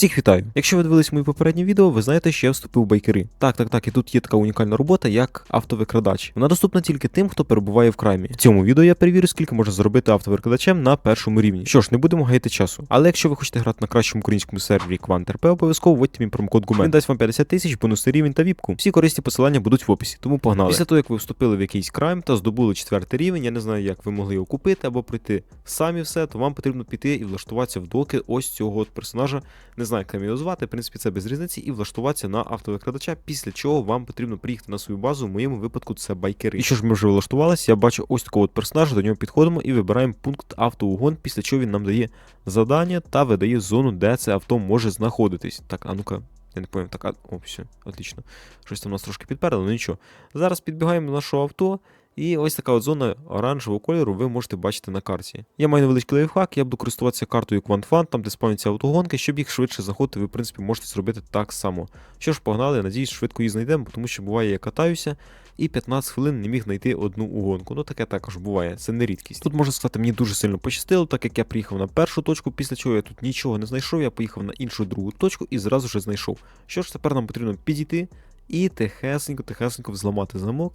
Всіх вітаю! Якщо ви дивились мої попередні відео, ви знаєте, що я вступив в байкери. Так, так, так, і тут є така унікальна робота, як автовикрадач. Вона доступна тільки тим, хто перебуває в краймі. В цьому відео я перевірю, скільки можна заробити автовикрадачем на першому рівні. Що ж, не будемо гаяти часу. Але якщо ви хочете грати на кращому українському сервері QuantRP, обов'язково вводьте мій промокод GUMEN. Він дасть вам 50 тисяч, бонусний рівень та віпку. Всі корисні посилання будуть в описі, тому погнали. Після того, як ви вступили в якийсь крайм та здобули четвертий рівень, я не знаю, як ви могли його купити або пройти самі все, то вам потрібно піти і влаштуватися в доки ось цього от персонажа. Не знаю, як його звати, в принципі, це без різниці, і влаштуватися на автовикрадача, після чого вам потрібно приїхати на свою базу. В моєму випадку це байкери. І що ж ми вже влаштувалися, я бачу ось такого от персонажа, до нього підходимо і вибираємо пункт автоугон, після чого він нам дає завдання та видає зону, де це авто може знаходитись. Так, а ну-ка. Я не пам'ятаю, так, а, о, все, отлично. Щось там нас трошки підперли, ну нічого. Зараз підбігаємо до нашого авто, і ось така от зона оранжевого кольору ви можете бачити на карті. Я маю невеличкий лайфхак, я буду користуватися картою QuantFun, там де спавняться автогонки, щоб їх швидше заходити, ви, в принципі, можете зробити так само. Що ж, погнали, надіюсь, швидко її знайдемо, тому що буває, я катаюся. І 15 хвилин не міг знайти одну угонку. Ну таке також буває, це не рідкість. Тут можна сказати, мені дуже сильно пощастило, так як я приїхав на першу точку, після чого я тут нічого не знайшов, я поїхав на іншу другу точку і зразу ж знайшов. Що ж тепер нам потрібно підійти і тихесенько, тихесенько взламати замок.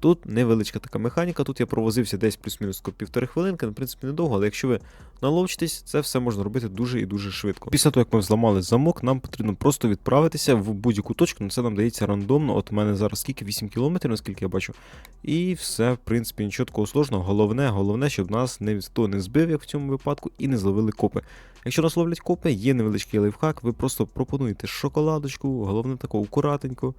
Тут невеличка така механіка, тут я провозився десь плюс-мінус півтори хвилинки, ну, принципі, недовго, але якщо ви наловчитесь, це все можна робити дуже і дуже швидко. Після того, як ми взламали замок, нам потрібно просто відправитися в будь-яку точку, ну це нам дається рандомно. От у мене зараз скільки? 8 кілометрів, наскільки я бачу. І все, в принципі, нічого такого сложного. Головне, головне, щоб нас ніхто не збив, як в цьому випадку, і не зловили копи. Якщо нас ловлять копи, є невеличкий лайфхак, ви просто пропонуєте шоколадочку, головне таку акуратенько.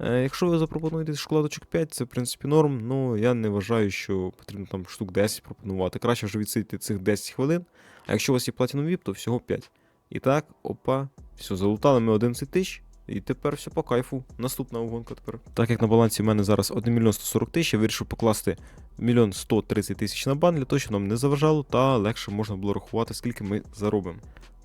Е, Якщо ви запропонуєте шоколадочок 5, це в принципі норм. Ну я не вважаю, що потрібно там штук 10 пропонувати. Краще вже відсидіти цих 10 хвилин. А якщо у вас є Platinum VIP, то всього 5. І так, опа, все, залутали ми 11 тисяч. І тепер все по кайфу. Наступна угонка тепер. Так як на балансі в мене зараз 1 мільйон 140 тисяч, я вирішив покласти мільйон 130 тисяч на бан для того, щоб нам не заважало, та легше можна було рахувати, скільки ми заробимо.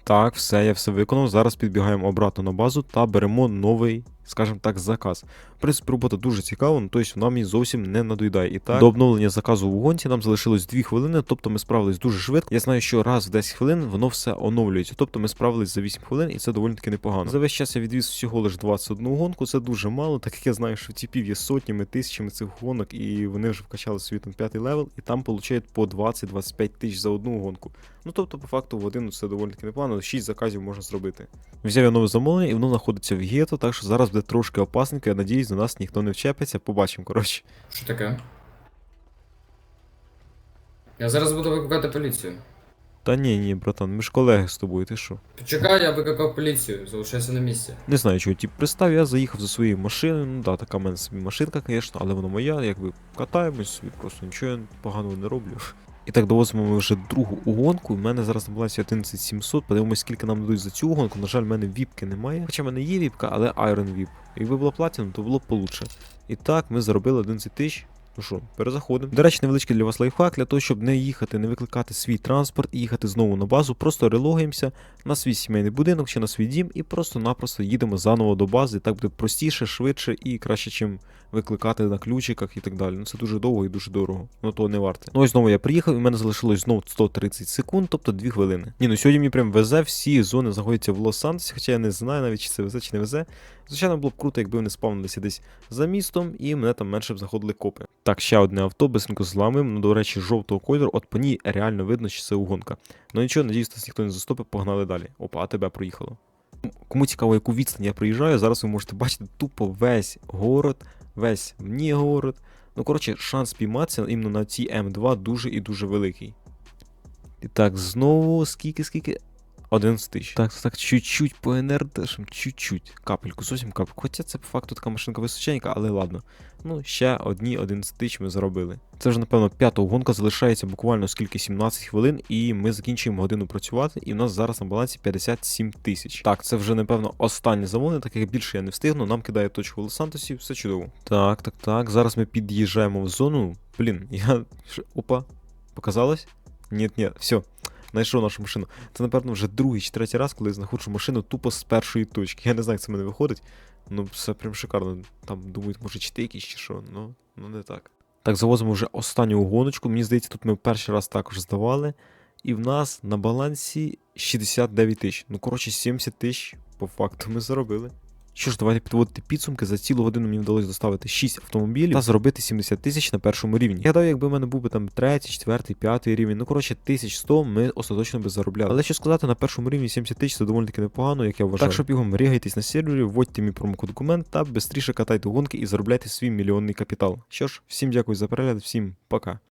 Так, все, я все виконав. Зараз підбігаємо обратно на базу та беремо новий, скажімо так, заказ. В принципі, робота дуже цікава, ну, тобто вона мені зовсім не надоїдає. І так, до обновлення заказу в гонці нам залишилось 2 хвилини, тобто ми справились дуже швидко. Я знаю, що раз в 10 хвилин воно все оновлюється. Тобто ми справились за 8 хвилин, і це доволі таки непогано. За весь час я відвіз всього лише 21 гонку, це дуже мало, так як я знаю, що тіпів є сотнями, тисячами цих гонок, і вони вже вкачали собі там п'ятий левел, і там получають по 20-25 тисяч за одну гонку. Ну тобто, по факту, в один це доволі таки непогано, 6 заказів можна зробити. Взяв я нове замовлення, і воно знаходиться в гетто, так що зараз буде трошки опасненько, я надіюсь, до нас ніхто не вчепиться, побачимо, коротше. Що таке? Я зараз буду викликати поліцію. Та ні, ні, братан, ми ж колеги з тобою, ти що? Почекай, я викликав поліцію, залишайся на місці. Не знаю, чого тип пристав, я заїхав за своєю машиною. Ну да, така в мене собі машинка, звісно, але вона моя, якби катаємось собі, просто нічого я поганого не роблю. І так довозимо ми вже другу угонку. У мене зараз набулася 11700. Подивимось, скільки нам дадуть за цю угонку. На жаль, в мене віпки немає. Хоча в мене є віпка, але Iron Vip. Якби була платіна, то було б получше. І так, ми заробили 11 тисяч. Ну що, перезаходимо. До речі, невеличкий для вас лайфхак, для того, щоб не їхати, не викликати свій транспорт і їхати знову на базу, просто релогаємося на свій сімейний будинок чи на свій дім і просто-напросто їдемо заново до бази. Так буде простіше, швидше і краще, чим викликати на ключиках і так далі. Ну це дуже довго і дуже дорого. Ну то не варте. Ну ось знову я приїхав, і в мене залишилось знову 130 секунд, тобто 2 хвилини. Ні, ну сьогодні мені прям везе, всі зони знаходяться в Лос-Сантосі, хоча я не знаю навіть, чи це везе, чи не везе. Звичайно, було б круто, якби вони спавнилися десь за містом, і мене там менше б заходили копи. Так, ще одне авто, бисенько зламуємо, ну, до речі, жовтого кольору, от по ній реально видно, що це угонка. Ну нічого, надіюсь, нас ніхто не застопив, погнали далі. Опа, а тебе проїхало. Кому цікаво, яку відстань я приїжджаю, зараз ви можете бачити тупо весь город, весь мені город. Ну, коротше, шанс спійматися іменно на цій М2 дуже і дуже великий. І так, знову скільки, скільки? 11 тисяч. Так, так, чуть-чуть по НРДшам, чуть-чуть. Капельку, зовсім капельку. Хоча це по факту така машинка височенька, але ладно. Ну, ще одні 11 тисяч ми заробили. Це вже, напевно, п'ята гонка залишається буквально скільки 17 хвилин, і ми закінчуємо годину працювати, і в нас зараз на балансі 57 тисяч. Так, це вже, напевно, останнє замовлення, так як більше я не встигну. Нам кидає точку Лос-Сантосі, все чудово. Так, так, так. Зараз ми під'їжджаємо в зону. Блін, я. Опа, показалось? Ні, ні, все. Знайшов нашу машину. Це, напевно, вже другий чи третій раз, коли я знаходжу машину тупо з першої точки. Я не знаю, як це мене виходить. Ну, все прям шикарно. Там думають, може, чити якісь чи що. Ну, ну не так. Так, завозимо вже останню гоночку. Мені здається, тут ми перший раз також здавали. і в нас на балансі 69 тисяч. Ну, коротше, 70 тисяч по факту ми заробили. Що ж, давайте підводити підсумки. За цілу годину мені вдалося доставити 6 автомобілів та заробити 70 тисяч на першому рівні. Я гадаю, якби в мене був би там третій, четвертий, п'ятий рівень, ну коротше, 1100 ми остаточно би заробляли. Але що сказати, на першому рівні 70 тисяч це доволі таки непогано, як я вважаю. Так що бігом рігайтесь на сервері, вводьте мій промокод документ та швидше катайте гонки і заробляйте свій мільйонний капітал. Що ж, всім дякую за перегляд, всім пока.